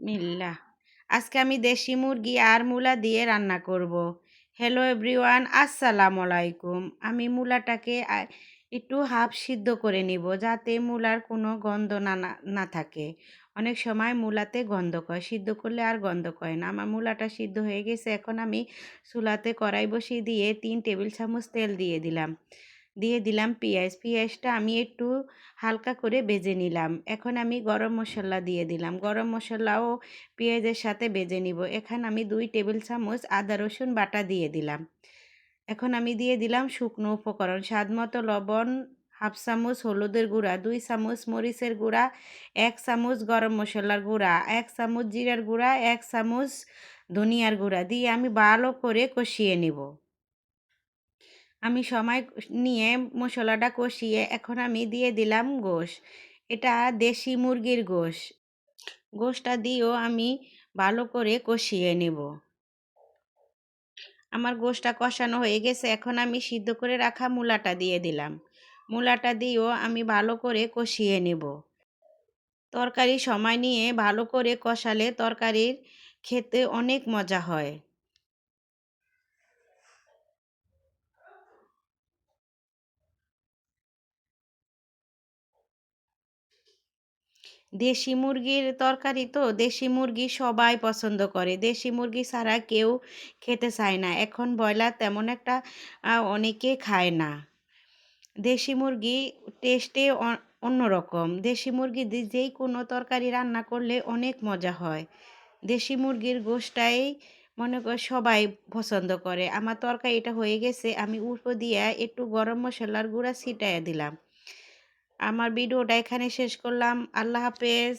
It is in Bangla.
মিল্লা আজকে আমি দেশি মুরগি আর মূলা দিয়ে রান্না করব। হ্যালো এভরিওয়ান আসসালামু আলাইকুম। আমি মূলাটাকে একটু হাফ সিদ্ধ করে নিব যাতে মূলার কোনো গন্ধ না, না- থাকে। অনেক সময় মূলাতে গন্ধ কয়, সিদ্ধ করলে আর গন্ধ কয় না। আমার মূলাটা সিদ্ধ হয়ে গেছে, এখন আমি চুলাতে কড়াই বসিয়ে দিয়ে তিন টেবিল চামচ তেল দিয়ে দিলাম। দিয়ে দিলাম পেঁয়াজ। পেঁয়াজটা আমি একটু হালকা করে বেজে নিলাম। এখন আমি গরম মশলা দিয়ে দিলাম। গরম মশলাও পেঁয়াজের সাথে বেজে নিব। এখানে আমি দুই টেবিল চামচ আদা, রসুন বাটা দিয়ে দিলাম। এখন আমি দিয়ে দিলাম শুকনো উপকরণ। স্বাদ মতো লবণ, হাফ চামচ হলুদের গুঁড়া, দুই চামচ মরিচের গুঁড়া, এক চামচ গরম মশলার গুঁড়া, এক চামচ জিরার গুঁড়া, এক চামচ ধনিয়ার গুঁড়া দিয়ে আমি ভালো করে কষিয়ে নিব। আমি সময় নিয়ে মশলাটা কষিয়ে এখন আমি দিয়ে দিলাম গোশ। এটা দেশি মুরগির গোশ। গোশটা দিয়েও আমি ভালো করে কষিয়ে নেব। আমার গোশটা কষানো হয়ে গেছে, এখন আমি সিদ্ধ করে রাখা মূলাটা দিয়ে দিলাম। মূলাটা দিয়েও আমি ভালো করে কষিয়ে নেব। তরকারি সময় নিয়ে ভালো করে কষালে তরকারির খেতে অনেক মজা হয়। দেশি মুরগির তরকারি তো, দেশি মুরগি সবাই পছন্দ করে। দেশি মুরগি ছাড়া কেউ খেতে চায় না। এখন ব্রয়লার তেমন একটা অনেকে খায় না। দেশি মুরগি টেস্টে অন্যরকম। দেশি মুরগি যেই কোনো তরকারি রান্না করলে অনেক মজা হয়। দেশি মুরগির গোশটাই মনে কর সবাই পছন্দ করে। আমার তরকারিটা হয়ে গেছে, আমি উপর দিয়ে একটু গরম মশলার গুঁড়া ছিটাইয়া দিলাম। আমার ভিডিওটা এখানে শেষ করলাম। আল্লাহ হাফেজ।